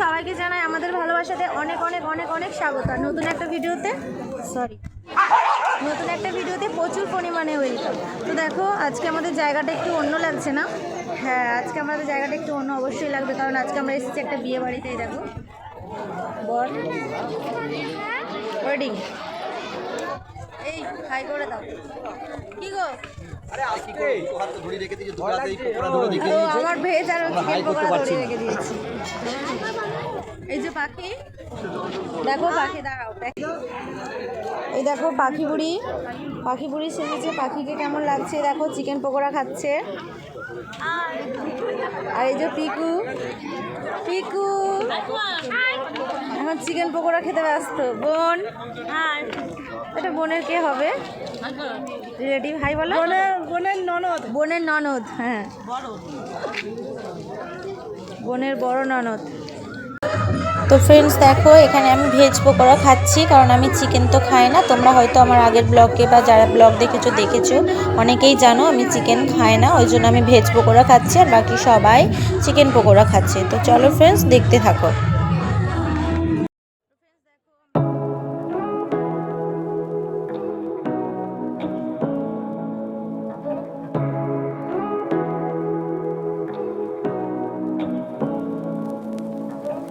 সবাইকে জানাই আমাদের ভালোবাসাতে অনেক অনেক অনেক অনেক স্বাগত। নতুন একটা ভিডিওতে সরি নতুন একটা ভিডিওতে প্রচুর পরিমাণে ওয়েলকাম তো দেখো, আজকে আমাদের জায়গাটা একটু অন্য লাগছে না? হ্যাঁ আজকে আমাদের জায়গাটা একটু অন্য অবশ্যই লাগবে, কারণ আজকে আমরা এসেছি একটা বিয়ে বাড়িতেই, দেখো। বল ওয়েডিং এই হাই করে দাও। কি গো? আমার ভেজ আর চিকেন পকোড়া ধরে রেখে দিয়েছি। এই যে পাখি। দেখো পাখি দাঁড়াও এই দেখো পাখি বুড়ি। পাখি বুড়ি সেজেছে। পাখিকে কেমন লাগছে? দেখো চিকেন পকোড়া খাচ্ছে। আর এই যে পিকু। পিকু। এখন চিকেন পকোড়া খেতে ব্যস্ত। বোন। এটা বোনের কে হবে? রেডি ভাই বলো। বোনের বোনের ননদ। বোনের ননদ হ্যাঁ। বোনের বড় ননদ। তো ফ্রেন্ডস দেখো, এখানে আমি ভেজ পকোড়া খাচ্ছি, কারণ আমি চিকেন তো খাই না। তোমরা হয়তো আমার আগের ব্লগে বা যারা ব্লগ দেখেছ দেখেছ। অনেকেই জানো, আমি চিকেন খাই না, ওই জন্য আমি ভেজ পকোড়া খাচ্ছি, আর বাকি সবাই চিকেন পকোড়া খাচ্ছে। তো চলো ফ্রেন্ডস দেখতে থাকো।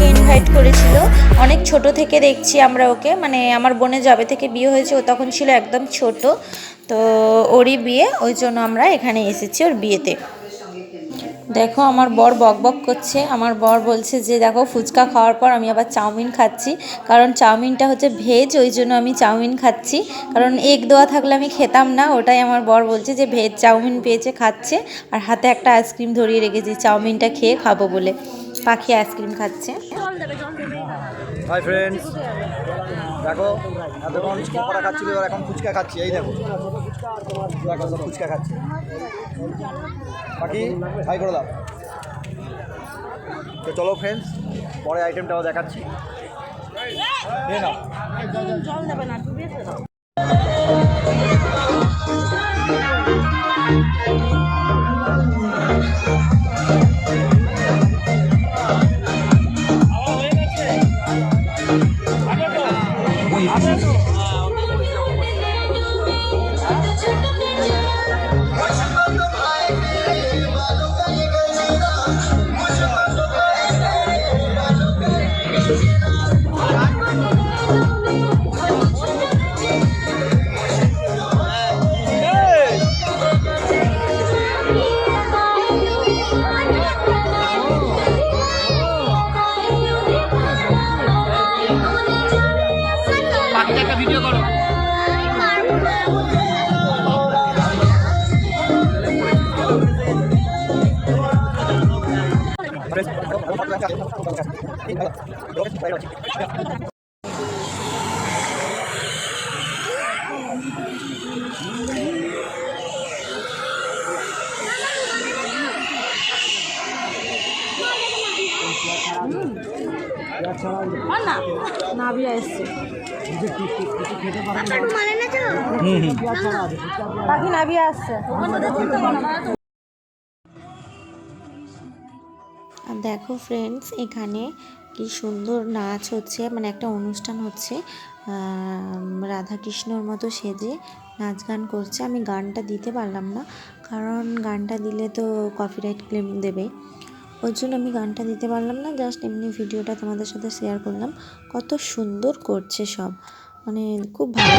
সবাইকে ইনভাইট করেছিল। অনেক ছোট থেকে দেখছি আমরা ওকে। মানে আমার বোনের যবে থেকে বিয়ে হয়েছে, ও তখন ছিল একদম ছোট। তো ওরই বিয়ে, ওই জন্য আমরা এখানে এসেছি ওর বিয়েতে। দেখো, আমার বর বক বক করছে। আমার বর বলছে যে, দেখো, ফুচকা খাওয়ার পর আমি আবার চাউমিন খাচ্ছি। কারণ চাউমিনটা হচ্ছে ভেজ, ওই জন্য আমি চাউমিন খাচ্ছি। কারণ এগ দেওয়া থাকলে আমি খেতাম না। ওটাই আমার বর বলছে যে, ভেজ চাউমিন পেয়েছে, খাচ্ছে। আর হাতে একটা আইসক্রিম ধরিয়ে রেখেছি, চাউমিনটা খেয়ে খাব বলে। পাখি আইসক্রিম খাচ্ছে। হাই ফ্রেন্ডস দেখো এতক্ষণ পকোড়া খাচ্ছিল এবার এখন ফুচকা খাচ্ছি এই দেখো। ফুচকা খাচ্ছি। বাকি হাই করে দাও। তো চলো ফ্রেন্ডস পরে আইটেমটাও দেখাচ্ছি। নিয়ে নাও। পাখি নাবিয়া আসছে দেখো ফ্রেন্ডস এখানে কি সুন্দর নাচ হচ্ছে মানে একটা অনুষ্ঠান হচ্ছে। রাধাকৃষ্ণর মতো সেজে নাচ গান করছে। আমি গানটা দিতে পারলাম না, কারণ গানটা দিলে তো কপিরাইট ক্লেম দেবে। ওর জন্য আমি গানটা দিতে পারলাম না জাস্ট এমনি ভিডিওটা তোমাদের সাথে শেয়ার করলাম। কত সুন্দর করছে সব। মানে খুব ভালো।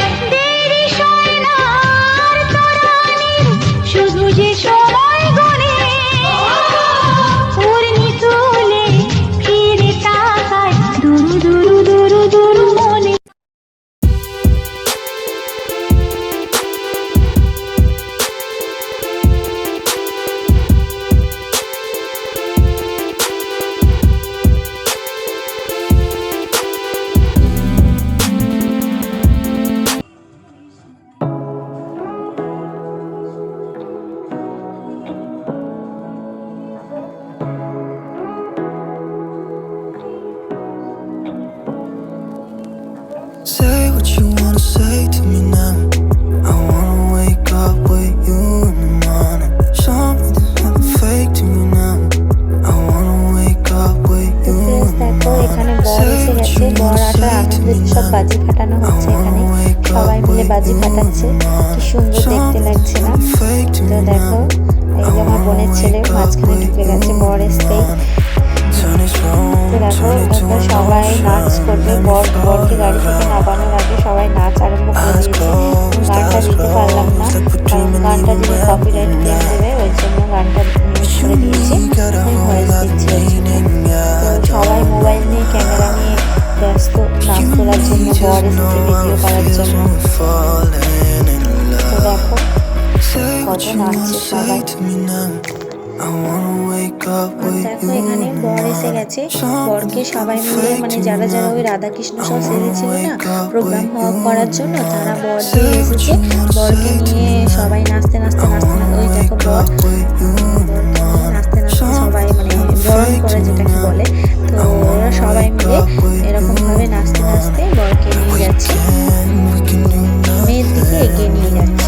এখানে বাজি ফাটাচ্ছে, কি সুন্দর দেখতে লাগছে না? তো দেখো, এই যে আমার বোনের ছেলে মাঝখানে ঢুকে গেছে, বর এসে দেখো সবাই নাচ করবে, বর, বরকে গাড়ি থেকে না বানোর আগে সবাই নাচ আরম্ভ করে দিয়েছে। গানটা দিতে পারলাম না গানটা যদি কপিরাইট দেবে, ওই জন্য গানটা গেছে বরকে সবাই মিলে মানে যারা যারা ওই রাধাকৃষ্ণ সব সেজেছিল না, প্রোগ্রাম করার জন্য তারা বর এসেছে। বরকে নিয়ে সবাই নাচতে নাচতে নাচতে নাচতে, ওই দেখো বর নাচতে নাচতে সবাই মানে বরণ করে যেটাকে বলে। তো ওরা সবাই মিলে এরকম ভাবে নাচতে নাচতে বরকে নিয়ে যাচ্ছে। মেয়ের দিকে এগিয়ে নিয়ে যাচ্ছে।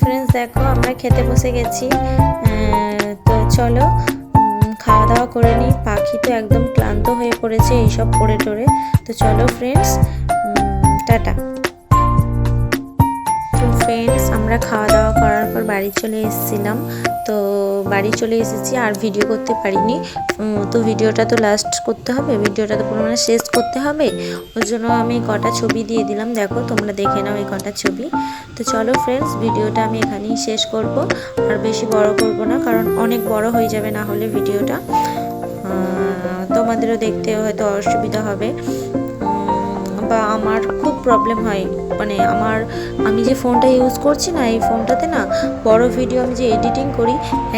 ফ্রেন্ডস দেখো আমরা খেতে বসে গেছি। তো চলো খাওয়া দাওয়া করে নিই। পাখি তো একদম ক্লান্ত হয়ে পড়েছে এইসব পড়ে টোরে তো চলো ফ্রেন্ডস টাটা। ফ্রেন্ডস আমরা খাওয়া দাওয়া করার পর বাড়ি চলে এসেছিলাম। তো বাড়ি চলে এসেছি, আর ভিডিও করতে পারিনি। তো ভিডিওটা তো লাস্ট করতে হবে ভিডিওটা তো পুরো মানে শেষ করতে হবে। ওর জন্য আমি কটা ছবি দিয়ে দিলাম, দেখো তোমরা দেখে নাও এই কটা ছবি। তো চলো ফ্রেন্ডস ভিডিওটা আমি এখানেই শেষ করব। আর বেশি বড় করব না, কারণ অনেক বড় হয়ে যাবে না হলে ভিডিওটা তোমাদেরও দেখতে হয়তো অসুবিধা হবে। প্রবলেম হয়। মানে আমার, আমি যে ফোনটা ইউজ করছি না, এই ফোনটাতে না বড় ভিডিও আমি যে এডিটিং করি,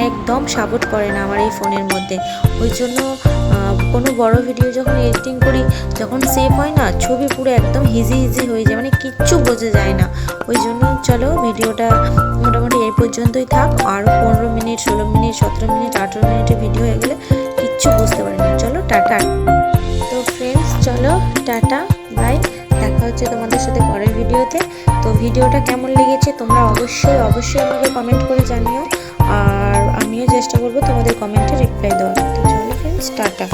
একদম সাপোর্ট করে না আমার এই ফোনের মধ্যে। ওই জন্য কোনো বড় ভিডিও যখন এডিটিং করি, যখন সেভ হয় না, ছবি পুরো একদম হিজি হিজি হয়ে যায় মানে কিচ্ছু বোঝা যায় না। ওই জন্য চলো ভিডিওটা মোটামুটি এই পর্যন্তই থাক। আরও পনেরো মিনিট ষোলো মিনিট সতেরো মিনিট আঠেরো মিনিটের ভিডিও ভিডিওটা কেমন লেগেছে তোমরা অবশ্যই অবশ্যই আমাকে কমেন্ট করে জানিও। আর আমিও চেষ্টা করব তোমাদের কমেন্টে রিপ্লাই দেওয়ার। তো চলো ফ্রেন্ডস টাটা।